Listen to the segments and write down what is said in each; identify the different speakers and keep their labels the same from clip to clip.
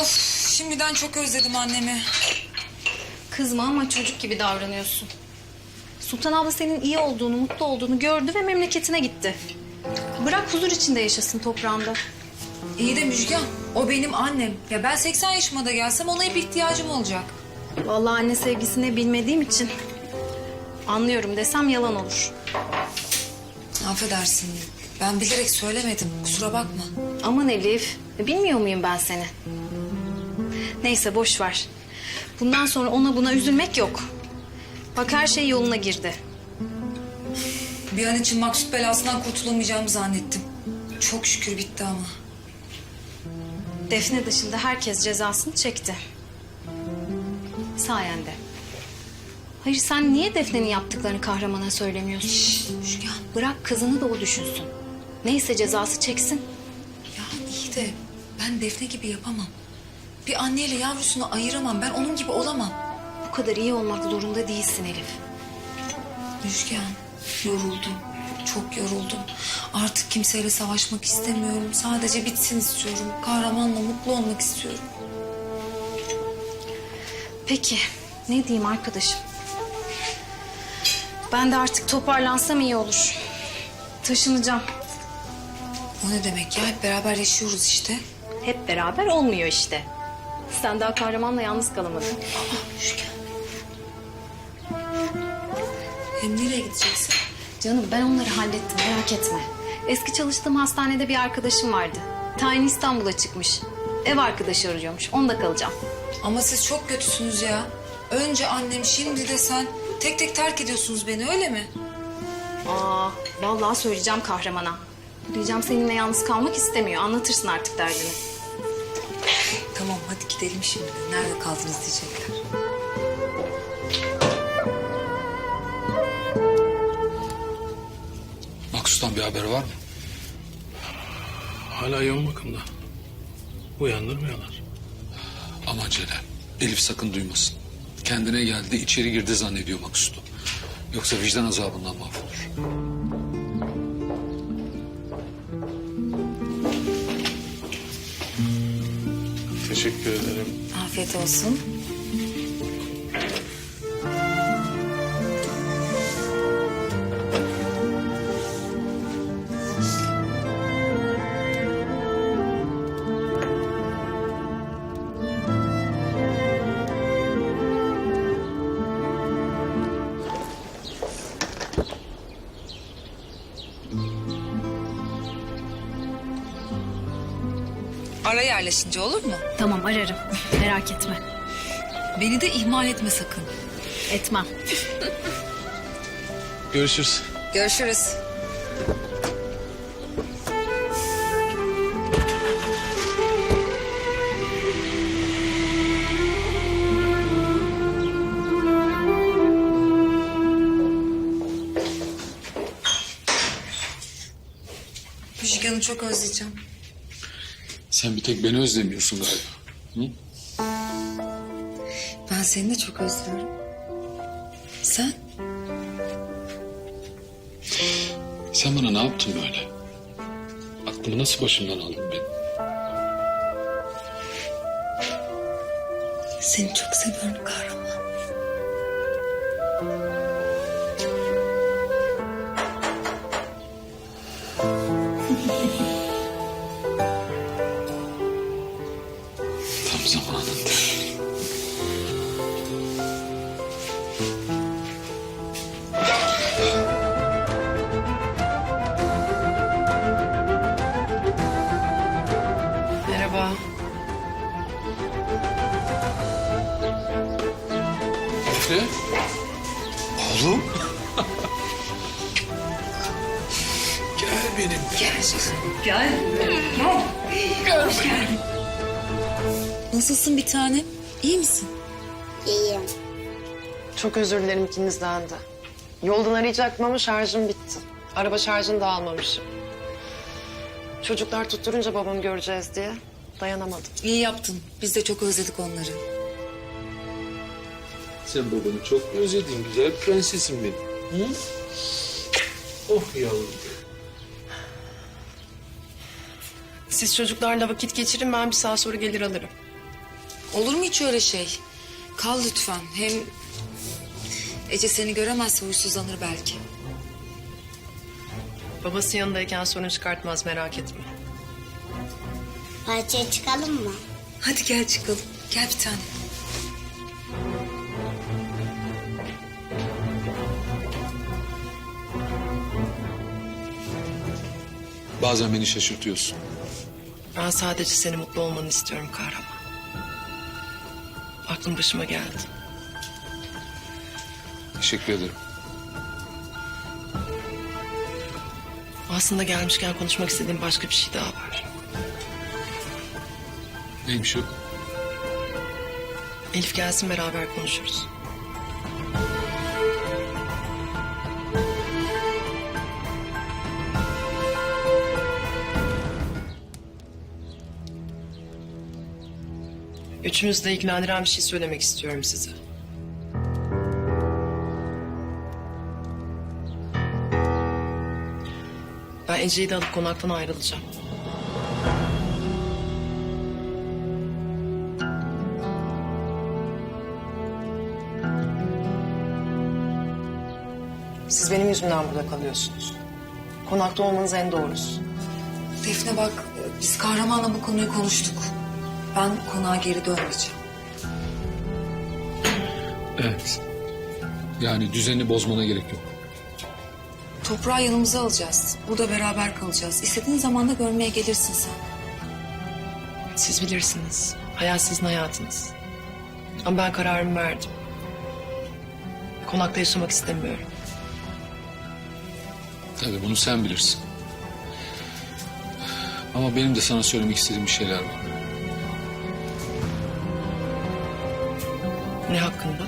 Speaker 1: Of şimdiden çok özledim annemi.
Speaker 2: Kızma ama çocuk gibi davranıyorsun. Sultan abla senin iyi olduğunu, mutlu olduğunu gördü ve memleketine gitti. Bırak huzur içinde yaşasın toprağında.
Speaker 1: İyi de Müjgan o benim annem. Ya ben 80 yaşıma da gelsem ona hep ihtiyacım olacak.
Speaker 2: Vallahi anne sevgisini bilmediğim için anlıyorum desem yalan olur.
Speaker 1: Affedersin ben bilerek söylemedim kusura bakma.
Speaker 2: Aman Elif, bilmiyor muyum ben seni? Neyse boş ver. Bundan sonra ona buna üzülmek yok. Bak her şey yoluna girdi.
Speaker 1: Bir an için maksut belasından kurtulamayacağımı zannettim. Çok şükür bitti ama.
Speaker 2: Defne dışında herkes cezasını çekti. Sayende. Hayır sen niye Defne'nin yaptıklarını kahramana söylemiyorsun?
Speaker 1: Şşş Müjgan
Speaker 2: Bırak kızını da o düşünsün. Neyse cezası çeksin.
Speaker 1: ya iyi de ben Defne gibi yapamam. Bir anneyle yavrusunu ayıramam ben onun gibi olamam.
Speaker 2: Bu kadar iyi olmak zorunda değilsin Elif.
Speaker 1: Müjgan yoruldum. Çok yoruldum. Artık kimseyle savaşmak istemiyorum. Sadece bitsin istiyorum. Kahramanla mutlu olmak istiyorum.
Speaker 2: Peki ne diyeyim arkadaşım? Ben de artık toparlansam iyi olur. Taşınacağım.
Speaker 1: O ne demek ya? Hep beraber yaşıyoruz işte.
Speaker 2: Hep beraber olmuyor işte. Sen daha kahramanla yalnız kalamadın.
Speaker 1: Hem nereye gideceksin?
Speaker 2: Canım ben onları hallettim merak etme. Eski çalıştığım hastanede bir arkadaşım vardı. Tayin İstanbul'a çıkmış. Ev arkadaşı arıyormuş. Onda kalacağım.
Speaker 1: Ama siz çok kötüsünüz ya. Önce annem şimdi de sen. Tek tek terk ediyorsunuz beni öyle mi?
Speaker 2: Aa, vallahi söyleyeceğim kahramana. Diyeceğim seninle yalnız kalmak istemiyor. Anlatırsın artık derdini.
Speaker 1: Tamam hadi gidelim şimdi. Nerede kaldınız diyecekler.
Speaker 3: Maksut'tan bir haber var mı?
Speaker 4: Hala yoğun bakımda. Uyandırmıyorlar.
Speaker 3: Aman Celal. Elif sakın duymasın. Kendine geldi, içeri girdi zannediyor Maksut'u. Yoksa vicdan azabından mahvolur.
Speaker 4: Teşekkür ederim.
Speaker 1: Afiyet olsun. Ara yerleşince olur mu?
Speaker 2: Tamam ararım. Merak etme.
Speaker 1: Beni de ihmal etme sakın.
Speaker 2: Etmem.
Speaker 4: Görüşürüz.
Speaker 1: Görüşürüz. Müjgan'ı çok özleyeceğim.
Speaker 3: Sen bir tek beni özlemiyorsun galiba. Hı?
Speaker 1: Ben seni de çok özlüyorum. Sen?
Speaker 3: Sen bana ne yaptın böyle? Aklımı nasıl başımdan aldın benim?
Speaker 1: Seni çok seviyorum kahraman.
Speaker 3: Defne? Oğlum? Gel benim.
Speaker 1: Nasılsın bir tanem? İyi misin?
Speaker 5: İyiyim.
Speaker 6: Çok özür dilerim ikinizden de. Yoldan arayacaktım ama şarjım bitti. Araba şarjını da almamışım. Çocuklar tutturunca babamı göreceğiz diye dayanamadım.
Speaker 1: İyi yaptın. Biz de çok özledik onları.
Speaker 4: Sen babanı çok özledin güzel prensesim benim. Hı? Oh yavrum.
Speaker 6: Siz çocuklarla vakit geçirin ben bir saat sonra gelir alırım.
Speaker 1: Olur mu hiç öyle şey? Kal lütfen. Hem Ece seni göremezse huysuzlanır belki.
Speaker 6: Babası yanındayken sorun çıkartmaz merak etme.
Speaker 5: Bahçeye çıkalım mı?
Speaker 1: Hadi gel çıkalım. Gel bir tane.
Speaker 3: Bazen beni şaşırtıyorsun.
Speaker 6: Ben sadece seni mutlu olmanı istiyorum kahraman. Aklım başıma geldi.
Speaker 3: Teşekkür ederim.
Speaker 6: Aslında gelmişken konuşmak istediğim başka bir şey daha var.
Speaker 3: Neymiş o?
Speaker 6: Elif gelsin beraber konuşuruz. Üçünüzü de ilgilendiren bir şey söylemek istiyorum size. Ben Ece'yi de alıp konaktan ayrılacağım. Siz benim yüzümden burada kalıyorsunuz. Konakta olmanız en doğrusu.
Speaker 1: Defne bak biz kahramanla bu konuyu konuştuk. Ben konağa geri dönmeyeceğim.
Speaker 3: Evet. Yani düzeni bozmana gerek yok.
Speaker 1: Toprağı yanımıza alacağız. Burada beraber kalacağız. İstediğin zaman da görmeye gelirsin sen.
Speaker 6: Siz bilirsiniz. Hayat sizin hayatınız. Ama ben kararımı verdim. Konakta yaşamak istemiyorum.
Speaker 3: Tabii bunu sen bilirsin. Ama benim de sana söylemek istediğim bir şeyler var.
Speaker 6: Ne hakkında?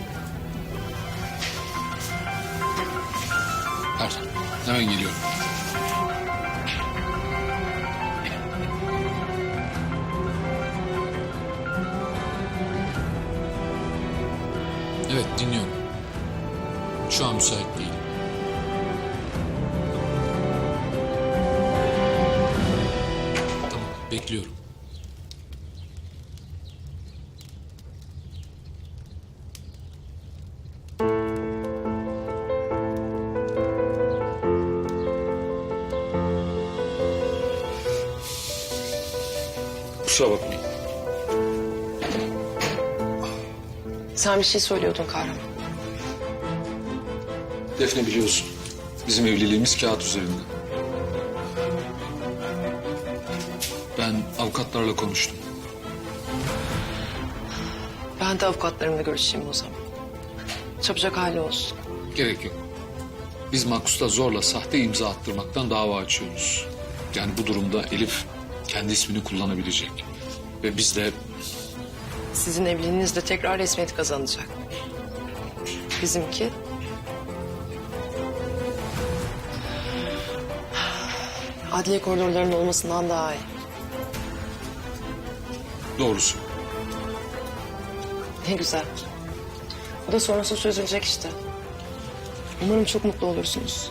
Speaker 3: Pardon. Hemen geliyorum. Evet dinliyorum. Şu an müsait değilim. Tamam bekliyorum. Kusura bakmayın.
Speaker 6: Sen bir şey söylüyordun kahraman.
Speaker 3: Defne biliyorsun. Bizim evliliğimiz kağıt üzerinde. Ben avukatlarla konuştum.
Speaker 6: Ben de avukatlarımla görüşeyim o zaman. Çabucak hali olsun.
Speaker 3: Gerek yok. Biz Makus'ta zorla sahte imza attırmaktan dava açıyoruz. Yani bu durumda Elif kendi ismini kullanabilecek. Ve biz de
Speaker 6: Sizin evliliğiniz de tekrar resmiyet kazanacak. Bizimki... Adliye koridorlarının olmasından daha iyi.
Speaker 3: doğrusu
Speaker 6: Ne güzel. Bu da sorunsuz çözülecek işte. Umarım çok mutlu olursunuz.